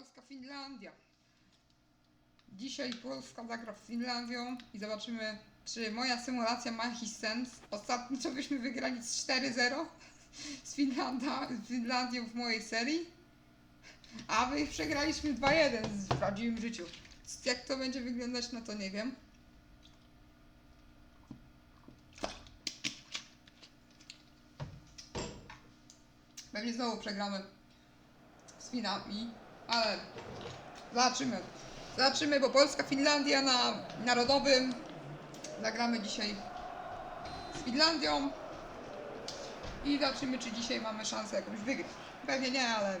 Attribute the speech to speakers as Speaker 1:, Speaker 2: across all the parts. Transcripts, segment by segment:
Speaker 1: Polska, Finlandia. Dzisiaj Polska zagra z Finlandią i zobaczymy, czy moja symulacja ma jakiś sens. Ostatnio co byśmy wygrali z 4-0 z Finlanda, z Finlandią w mojej serii, a my przegraliśmy 2-1 w prawdziwym życiu. Jak to będzie wyglądać, no to nie wiem. Pewnie znowu przegramy z Finami, ale zobaczymy. Zobaczymy, bo Polska, Finlandia na narodowym. Zagramy dzisiaj z Finlandią i zobaczymy, czy dzisiaj mamy szansę jakąś wygrać. Pewnie nie, ale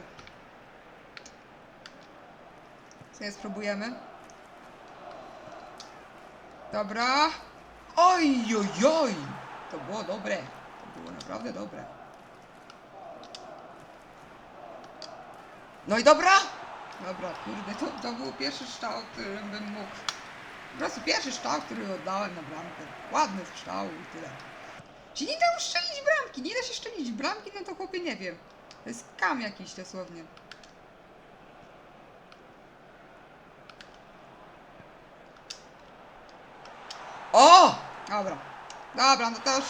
Speaker 1: sobie spróbujemy. Dobra. Oj, oj, oj! To było dobre. To było naprawdę dobre. No i dobra! Dobra, kurde, to, to był pierwszy strzał, który bym mógł. Po prostu pierwszy strzał, który oddałem na bramkę. Ładny strzał i tyle. Czy nie da strzelić bramki? Nie da się strzelić bramki, no to chłopie nie wiem. To jest kam jakiś dosłownie. O! Dobra. Dobra, no to już.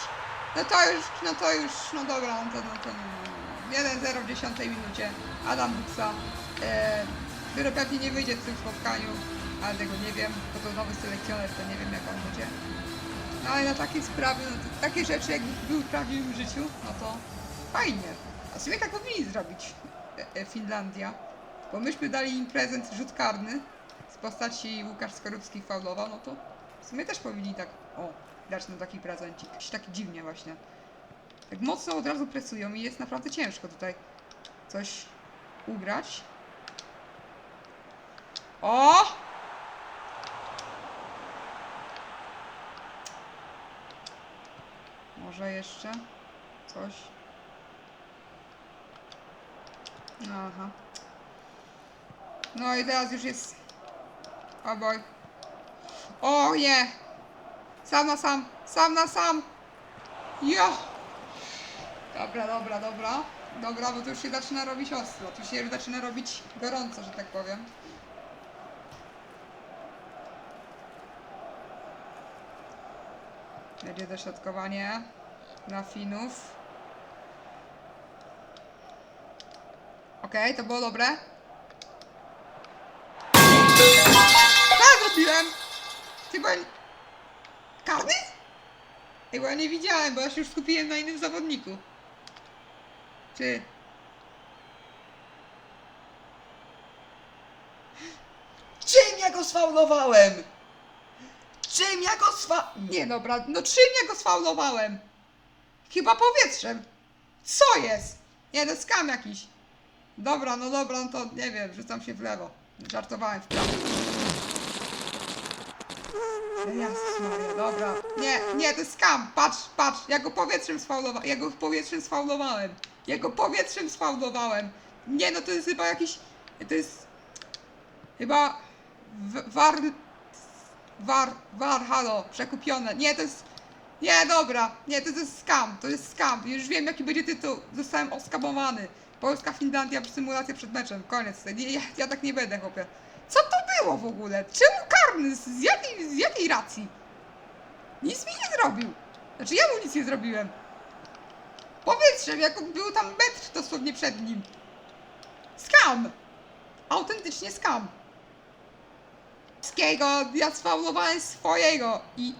Speaker 1: No to już, no to już, no dobra, no to, no to, no, no. 1-0 w 10 minucie. Adam Buksa, e, który pewnie nie wyjdzie w tym spotkaniu, ale tego nie wiem, bo to nowy selekcjoner, to nie wiem jak on będzie. No ale na takie sprawy, no takie rzeczy jakby były w prawdziwym życiu, no to fajnie. A w sumie tak powinni zrobić e, e, Finlandia, bo myśmy dali im prezent rzut karny z postaci Łukasz Skorupski faulował, no to w sumie też powinni tak, o, dać nam taki prezencik. Jakoś tak dziwnie właśnie. Tak mocno od razu presują i jest naprawdę ciężko tutaj coś ugrać. O! Może jeszcze coś. Aha. No i teraz już jest. O. O nie! Sam na sam! Sam na sam! Ja! Dobra, dobra, dobra. Dobra, bo to już się zaczyna robić ostro. Tu się już zaczyna robić gorąco, że tak powiem. Będzie dośrodkowanie na Finów. Okej, to było dobre. Co zrobiłem? Ty byłem... Karny? Ej, bo ja nie widziałem, bo ja się już skupiłem na innym zawodniku. Czy...
Speaker 2: Czym ja go sfaulowałem? Czym ja go sfa...
Speaker 1: Nie dobra, no czym ja go sfaulowałem? Chyba powietrzem. Co jest? Nie, to skam jakiś. Dobra, no dobra, no to nie wiem, rzucam się w lewo. Żartowałem w prawo. Jezus Maria, dobra. Nie, nie, to jest skam. Patrz, patrz, ja go powietrzem sfaulowałem. Ja go powietrzem sfaulowałem. Ja go powietrzem sfaulowałem. Nie, no to jest chyba jakiś... To jest... Chyba... War... War, war, halo, przekupione. Nie, to jest... Nie, dobra, nie, to, jest skam, to jest skam. Już wiem, jaki będzie tytuł. Zostałem oskamowany. Polska, Finlandia, symulacja przed meczem. Koniec. Nie, ja, ja tak nie będę, chłopie. Co to było w ogóle? Czemu karny? Z, jakiej, z jakiej racji? Nic mi nie zrobił. Znaczy, ja mu nic nie zrobiłem. Powietrzem, jak był tam metr dosłownie przed nim. Skam! Autentycznie skam. Skiego, ja sfaulowałem swojego i,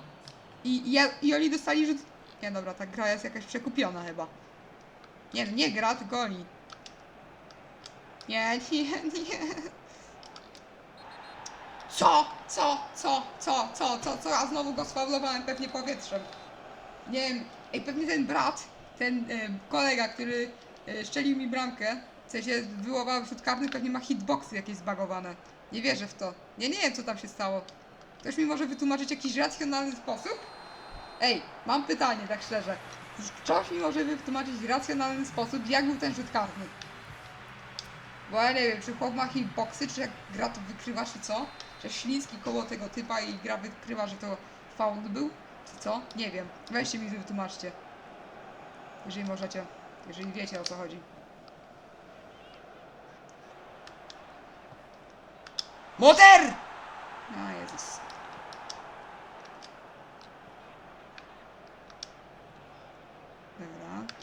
Speaker 1: i, i, i oni dostali rzut... Nie dobra, ta gra jest jakaś przekupiona chyba. Nie, nie gra, tylko oni. Nie, nie, nie. Co? Co? Co? Co? Co? Co? Co? A znowu go sfaulowałem pewnie powietrzem. Nie wiem, ej, pewnie ten brat, ten e, kolega, który e, szczelił mi bramkę, w sensie wyłował rzut karny, pewnie ma hitboxy jakieś zbagowane. Nie wierzę w to. Nie, nie wiem co tam się stało. Ktoś mi może wytłumaczyć jakiś racjonalny sposób? Ej, mam pytanie, tak szczerze. Ktoś mi może wytłumaczyć w racjonalny sposób, jak był ten rzut karny? Bo ja nie wiem, czy chłop ma hitboxy, czy jak gra to wykrywa, czy co? Czy Śliński koło tego typa i gra wykrywa, że to faul był? Czy co? Nie wiem. Weźcie mi wytłumaczcie. Jeżeli możecie. Jeżeli wiecie o co chodzi.
Speaker 2: Moder!
Speaker 1: A Jezus. Dobra.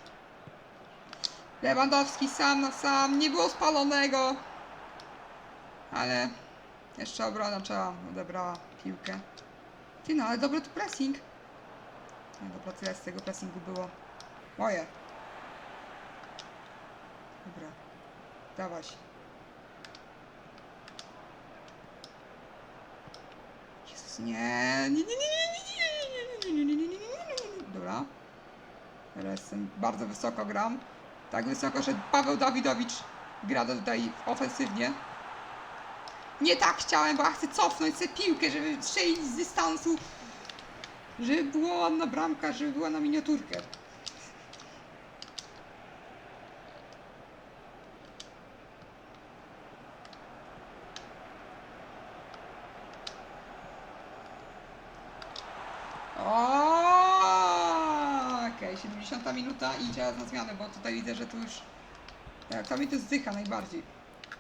Speaker 1: Lewandowski sam na sam, nie było spalonego. Ale jeszcze obrona trzeba odebrała piłkę. Ty no, ale dobry tu pressing. No dobra, tyle z tego pressingu było. Moje. Dobra. Dawać. Jezus, nie, nie, nie, nie, nie, nie, nie, nie, nie, nie, nie, nie, nie, nie. Dobra. Teraz jestem bardzo wysoko gram. Tak wysoko, że Paweł Dawidowicz gra tutaj ofensywnie. Nie tak chciałem, bo ja chcę cofnąć sobie piłkę, żeby strzelić z dystansu. Żeby była ładna bramka, żeby była na miniaturkę. Okej, 70 minuta i czas na zmianę, bo tutaj widzę, że tu już... Tak, to mi to zdycha najbardziej.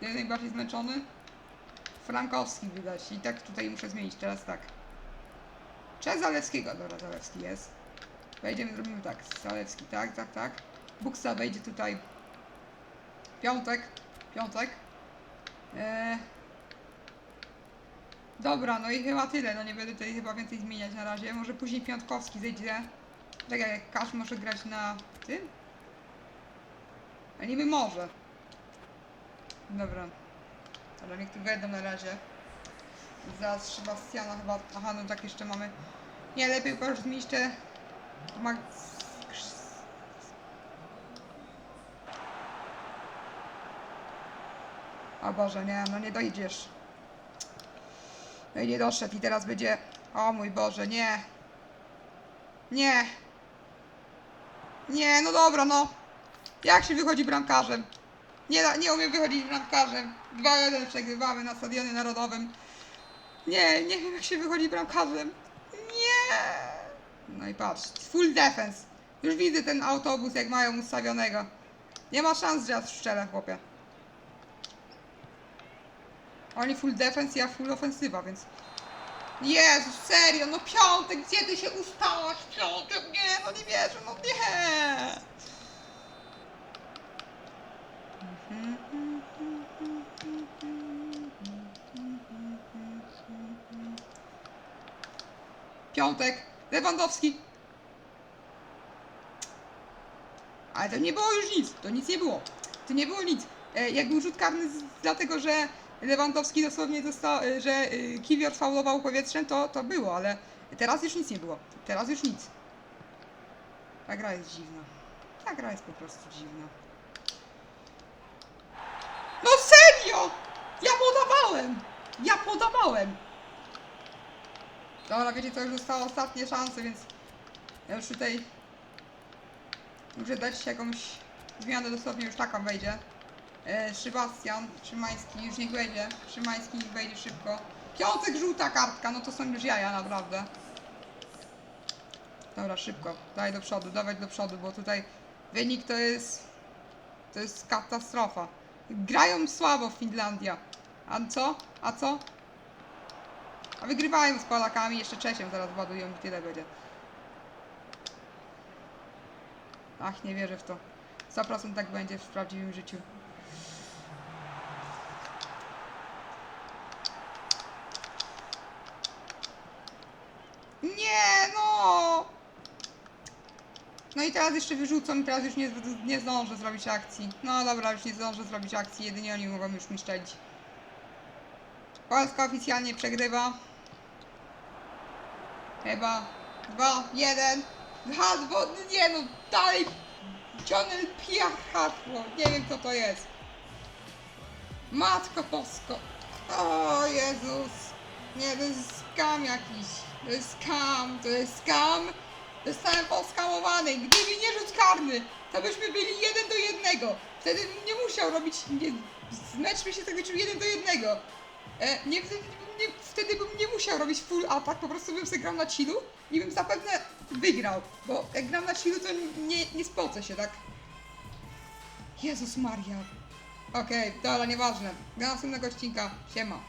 Speaker 1: Jest najbardziej zmęczony. Frankowski widać i tak tutaj muszę zmienić teraz tak. Czy Zalewskiego? Dobra, Zalewski jest. Wejdziemy, zrobimy tak. Zalewski, tak, tak, tak. Buksa wejdzie tutaj. Piątek. Piątek. Eee... Dobra, no i chyba tyle. No nie będę tutaj chyba więcej zmieniać na razie. Może później Piątkowski zejdzie. Czekaj, jak Kasz może grać na tym? A niby może. Dobra. Ale niech tu wejdą na razie. Zaraz Sebastiana chyba. Aha, no tak jeszcze mamy. Nie, lepiej chyba już zmienić. O Boże, nie, no nie dojdziesz. No i nie doszedł i teraz będzie... O mój Boże, nie. Nie. Nie, no dobra, no. Jak się wychodzi bramkarzem? Nie, nie umiem wychodzić bramkarzem. 2-1 przegrywamy na Stadionie Narodowym. Nie, nie wiem jak się wychodzi bramkarzem. Nie. No i patrz, full defense. Już widzę ten autobus jak mają ustawionego. Nie ma szans, że ja strzelę, chłopie. Oni full defense, ja full ofensywa, więc... Jezu, serio, no piątek, gdzie ty się ustałaś? Piątek, nie, no nie wierzę, no nie! Piątek, Lewandowski. Ale to nie było już nic, to nic nie było. To nie było nic. E, jak był rzut karny z, dlatego, że Lewandowski dosłownie dostał, e, że e, Kiwior faulował powietrzem, to, to było, ale teraz już nic nie było. Teraz już nic. Ta gra jest dziwna. Ta gra jest po prostu dziwna. No serio! Ja podawałem! Ja podawałem! Dobra, wiecie co, już zostały ostatnie szanse, więc ja już tutaj muszę dać jakąś zmianę, dosłownie już taką wejdzie. E, Sebastian, Szymański, już niech wejdzie. Szymański niech wejdzie szybko. Piątek, żółta kartka, no to są już jaja naprawdę. Dobra, szybko, daj do przodu, dawać do przodu, bo tutaj wynik to jest... To jest katastrofa. Grają słabo Finlandia. A co? A co? A wygrywają z Polakami, jeszcze Czesiem zaraz ładują i tyle będzie. Ach, nie wierzę w to. 100% tak będzie w prawdziwym życiu. Nie, no! No i teraz jeszcze wyrzucą i teraz już nie, nie zdążę zrobić akcji. No dobra, już nie zdążę zrobić akcji, jedynie oni mogą już mi szczelić. Polska oficjalnie przegrywa. Chyba. Dwa, jeden. Dwa, dwa, nie no, dalej. Pija hasło. Nie wiem co to jest. Matko Bosko. O Jezus. Nie, to jest skam jakiś. To jest skam, to jest skam. Zostałem poskamowany. Gdyby nie rzut karny, to byśmy byli jeden do jednego. Wtedy nie musiał robić. Nie, mecz by się zakończył jeden do jednego. E, nie, nie, wtedy bym nie musiał robić full atak, po prostu bym sobie grał na chillu i bym zapewne wygrał. Bo jak gram na chillu, to nie, nie spocę się, tak? Jezus Maria. Okej, dobra, nieważne. Do następnego odcinka. Siema.